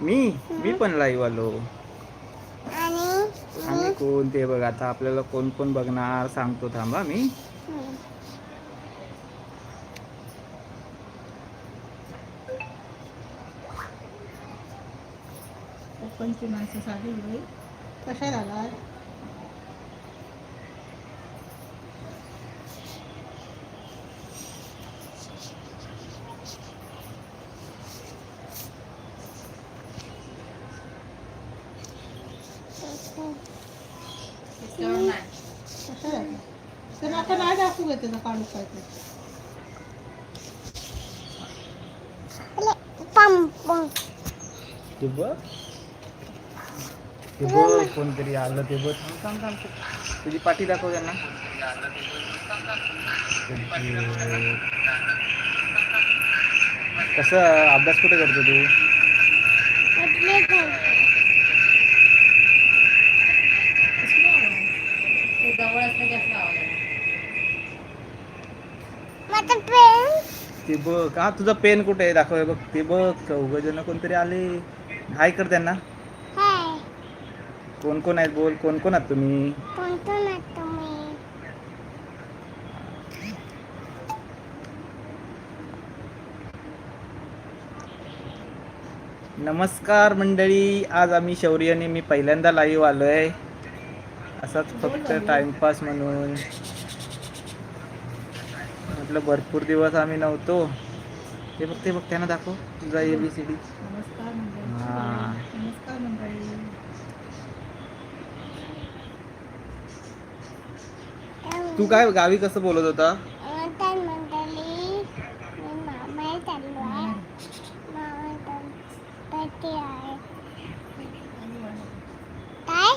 मी? मी पण लाईव्ह आलो. आणि आम्ही कोण? ते बघ आता आपल्याला कोण कोण बघणार सांगतो थांबा मी. कोकणची माणसं साधी कशा आलात तर आता नाही दाखवू का त्याचा काढू काय ते बघ. ते बघ कोणतरी आलं ते बघ. थांब थांब थांब. तुझी पाठी दाखव त्यांना? कसं अभ्यास कुठे करतो तू म्हटले काय माझं पेन ते बघ हा तुझा पेन कुठे आहे? दाखव हे बघ. ते बघ चौघ जण कोणतरी आले. हाय कर त्यांना. हाय. कोण कोण आहेत बोल? कोण कोण आहात तुम्ही? नमस्कार मंडळी. आज आम्ही शौर्यने मी पहिल्यांदा लाईव्ह आलोय. असाच फक्त टाइमपास म्हणून. म्हटलं भरपूर दिवस आम्ही नव्हतो. ते बघ ते बघ त्यांना दाखव तुझा ए बी सी डी हा. तू काय गावी कसं बोलत होता? तर मंडळी मी मामा चाललो आहे मामा पती आहे काय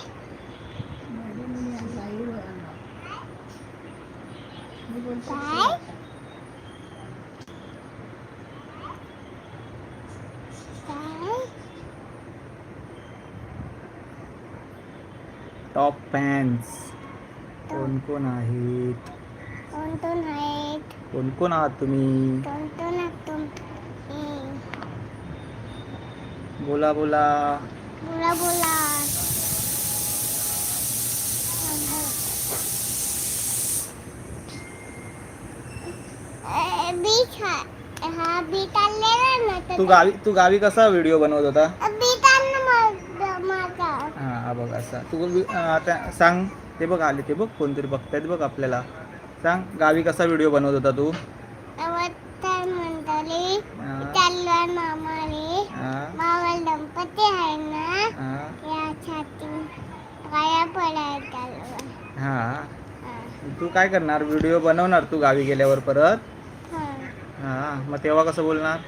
मी बोलते काय काय टॉप फॅन्स कोण कोण आहेत? कोणतं आहेत कोण कोण आहात तुम्ही बोला बोला. बोला बोला. बीट हा बीट आणलेला ना तू गावी तू गावी कसा व्हिडिओ बनवत होता अ, बीट आण ना माझा माझा हा बघ असा. तू आता सांग. ते बघ आले ते बघ कोणतरी बघतायत बघ आपल्याला. सांग गावी कसा व्हिडिओ बनवत होता तू? हा, तू काय करणार? व्हिडिओ बनवणार तू गावी गेल्यावर परत? हा. मग तेव्हा कसं बोलणार?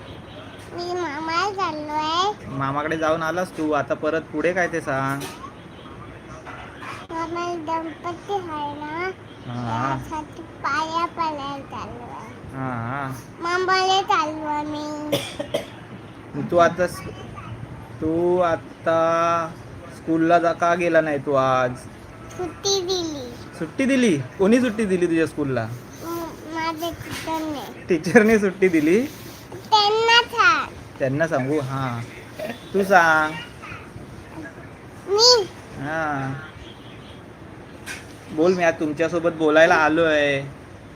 मी मामा मामाकडे जाऊन आलास तू. आता परत पुढे काय ते सांग. मामा दंपती आहे ना हा. यासाठी पाया पडायला चाललो आहे. हा मग तू आता तू आता स्कूलला जा का गेला नाही तू आज? सुट्टी दिली. सुट्टी दिली? कोणी सुट्टी दिली तुझ्या स्कूलला? म- माझ्या टीचरने. टीचरने सुट्टी दिली? त्यांना त्यांना सांगू? हा. तू सांग. मी. हा. बोल मी आज तुमच्यासोबत बोलायला आलोय.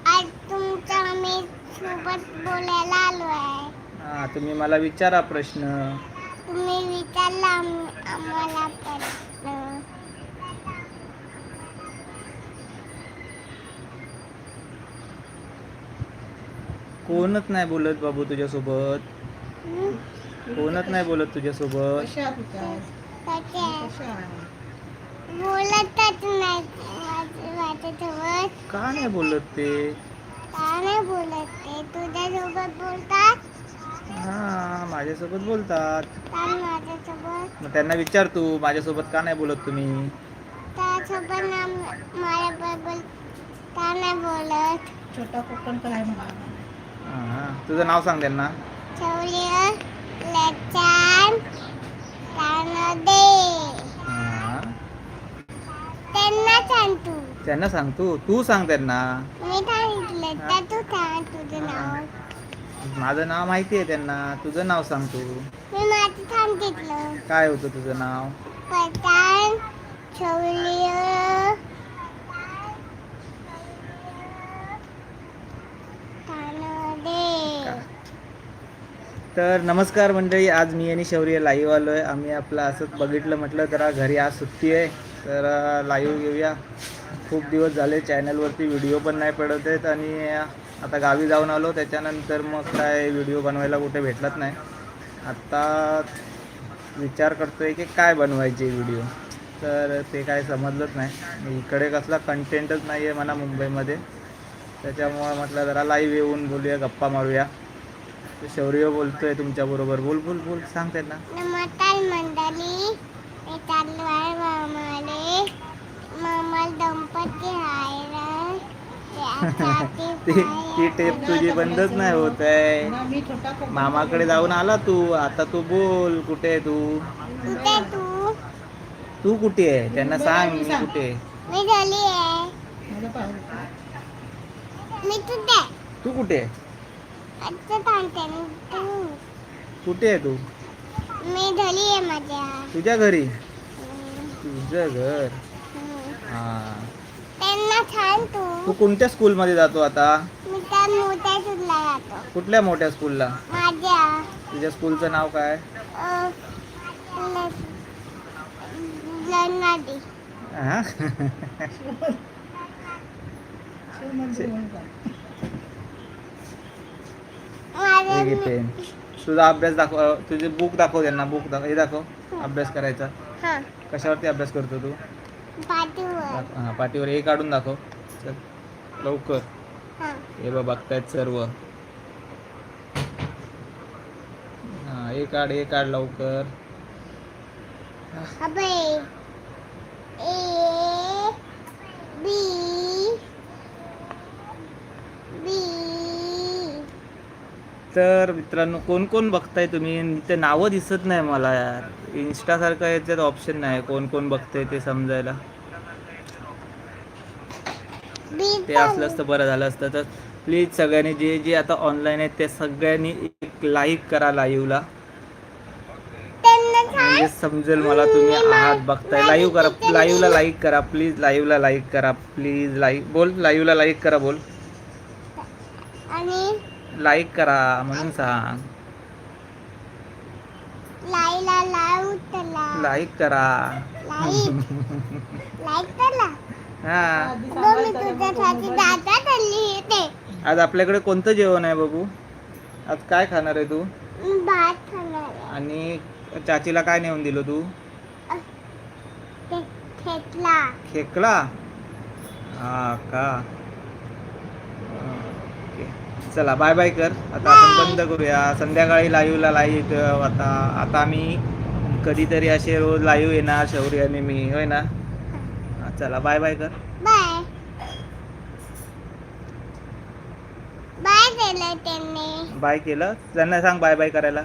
आज तुमच्या मी सोबत बोलायला आलो आहे हा तुम्ही मला विचारा प्रश्न. तुम्ही विचारला आम- आम्हाला प्रश्न. कोणच नाही बोलत बाबू तुझ्यासोबत. हं? कोणच नाही बोलत तुझ्यासोबत. कशा आहात तुझ्या? कसे आहे? कशा आहे बोलतच नाही. माझ्यासोबत. का नाही बोलत ते? का नाही बोलत ते? तुझ्यासोबत बोलतात? हा माझ्यासोबत बोलतात. का माझ्यासोबत? मग त्यांना विचार तू माझ्यासोबत का नाही बोलत तुम्ही? त्यासोबत ना का नाही बोलत? छोटा कोकण काय म्हणा. हा तुझं नाव सांग त्यांना. लचान कानदे हा त्यांना सांग तू त्यांना सांग तू तू सांग त्यांना. मी सांगितलं तर तू सांग तुझं नाव. माझं नाव माहिती आहे त्यांना तुझं नाव सांग तू. मी माझं सांगितलं काय होतं तुझं नाव? पठाण शौर्य कानडे तर नमस्कार मंडळी आज मी आणि शौर्य लाईव्ह आलो आहे आम्ही आपलं असंच बघितलं म्हटलं जरा घरी आज सुट्टी आहे. तर लाईव्ह घेऊया. खूप दिवस झाले चॅनलवरती व्हिडिओ पण नाही पडत आहेत आणि आता गावी जाऊन आलो. त्याच्यानंतर मग काय व्हिडिओ बनवायला कुठे भेटलाच नाही. आत्ता विचार करतोय की काय बनवायचे व्हिडिओ तर ते काय समजलंच नाही. इकडे कसला कंटेंटच नाही आहे मला मुंबईमध्ये. त्याच्यामुळं म्हटलं जरा लाईव्ह येऊन बोलूया गप्पा मारूया. शौर्य बोलतोय तुमच्याबरोबर बोल बोल बोल. सांग त्यांना. नमस्कार मंडळी मी चाललो आहे मामाले. मामाला दंपती राहिलं ती ती टेप तुझी बंदच नाही होत आहे. मामाकडे जाऊन आला तू. आता तू बोल कुठे आहे तू? कुठे तू? तू कुठे आहे? त्यांना सांग मी कुठे तू कुठे कुठे आहे तू? मी झाली आहे माझ्या. तुझ्या घरी? तुझं घर. हा. त्यांना तू. तू कोणत्या स्कूलमध्ये जातो आता? मी त्या मोठ्या सुद्धा जातो. कुठल्या मोठ्या स्कूलला? माझ्या. तुझ्या स्कूलचं नाव काय? अ, ल- हा? शिवमंदिर हे घे पेन तुझा अभ्यास दाखव तुझे बुक दाखव त्यांना बुक दाखव हे दाखव अभ्यास करायचा. हां. कशावरती अभ्यास करतो तू? पाठीवर. दाख- हा पाठीवर हे काढून दाखव. चल लवकर. हां. हे बघ बघतायत सर्व. हा हे काढ हे काढ लवकर. अबे. ए बी बी तर मित्रांनो कोण कोण बघताय तुम्ही? ते नावं दिसत नाही मला. यार इन्स्टासारखं याच्यात ऑप्शन नाही. कोण कोण बघतंय ते समजायला. ते असलं असतं बरं झालं असतं. तर प्लीज सगळ्यांनी जे जे आता ऑनलाईन आहेत ते सगळ्यांनी एक लाईक करा लाईव्हला म्हणजे समजेल मला तुम्ही आहात बघताय. लाईव्ह करा लाईव्हला लाईक करा. प्लीज लाईव्हला लाईक करा. प्लीज लाईक बोल लाईव्हला लाईक करा बोल. आणि लाईक करा म्हणून सांग. लाईक करा हा. आज आपल्याकडे कोणतं जेवण आहे बघू? आज काय खाणार आहे तू? भात. आणि चाचीला काय नेऊन दिलं तू? खेकला. हा का? ओके. चला बाय बाय कर. आता आपण बंद करूया. संध्याकाळी लाईव्हला लाईव्ह आता. आता आम्ही कधीतरी असे रोज लाईव्ह येणार शौर्य आणि मी. होय ना? हा, चला बाय बाय कर. बाय बाय केलं त्यांनी. बाय केलं? त्यांना सांग बाय बाय करायला.